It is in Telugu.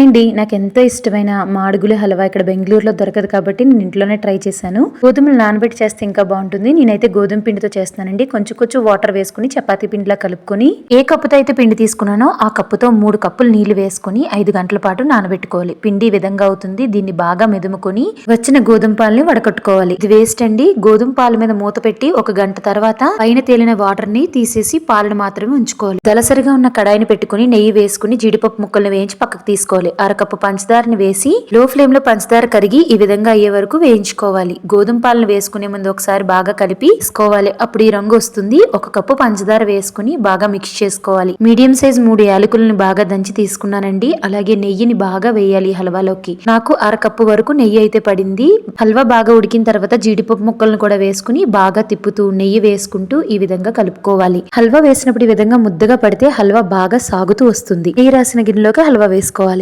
హాయ్ అండి నాకు ఎంతో ఇష్టమైన మాడుగుల హల్వా ఇక్కడ బెంగళూరులో దొరకదు కాబట్టి నేను ఇంట్లోనే ట్రై చేశాను. గోధుమలు నానబెట్టి చేస్తే ఇంకా బాగుంటుంది. నేనైతే గోధుమ పిండితో చేస్తానండి. కొంచెం కొంచెం వాటర్ వేసుకుని చపాతీ పిండిలా కలుపుకొని ఏ కప్పుతో అయితే పిండి తీసుకున్నానో ఆ కప్పుతో మూడు కప్పులు నీళ్ళు వేసుకొని ఐదు గంటల పాటు నానబెట్టుకోవాలి. పిండి విధంగా అవుతుంది. దీన్ని బాగా మెదుముకొని వచ్చిన గోధుమ పాలని వడకట్టుకోవాలి. ఇది వేస్ట్ అండి. గోధుమ పాల మీద మూత పెట్టి ఒక గంట తర్వాత పైన తేలిన వాటర్ని తీసేసి పాలను మాత్రమే ఉంచుకోవాలి. దలసరిగా ఉన్న కడాయిని పెట్టుకుని నెయ్యి వేసుకుని జీడిపప్పు ముక్కల్ని వేయించి పక్కకు తీసుకోవాలి. అరకప్పు పంచదారని వేసి లో ఫ్లేమ్లో పంచదార కరిగి ఈ విధంగా అయ్యే వరకు వేయించుకోవాలి. గోధుమ పాలను వేసుకునే ముందు ఒకసారి బాగా కలిపి తీసుకోవాలి అప్పుడు ఈ రంగు వస్తుంది. ఒక కప్పు పంచదార వేసుకుని బాగా మిక్స్ చేసుకోవాలి. మీడియం సైజ్ మూడు యాలకులను బాగా దంచి తీసుకున్నానండి. అలాగే నెయ్యిని బాగా వేయాలి హల్వాలోకి. నాకు అరకప్పు వరకు నెయ్యి అయితే పడింది. హల్వా బాగా ఉడికిన తర్వాత జీడిపప్పు ముక్కలను కూడా వేసుకుని బాగా తిప్పుతూ నెయ్యి వేసుకుంటూ ఈ విధంగా కలుపుకోవాలి. హల్వా వేసినప్పుడు ఈ విధంగా ముద్దగా పడితే హల్వా బాగా సాగుతూ వస్తుంది. నెయ్యి రాసిన గిన్నెలోకి హల్వా వేసుకోవాలి.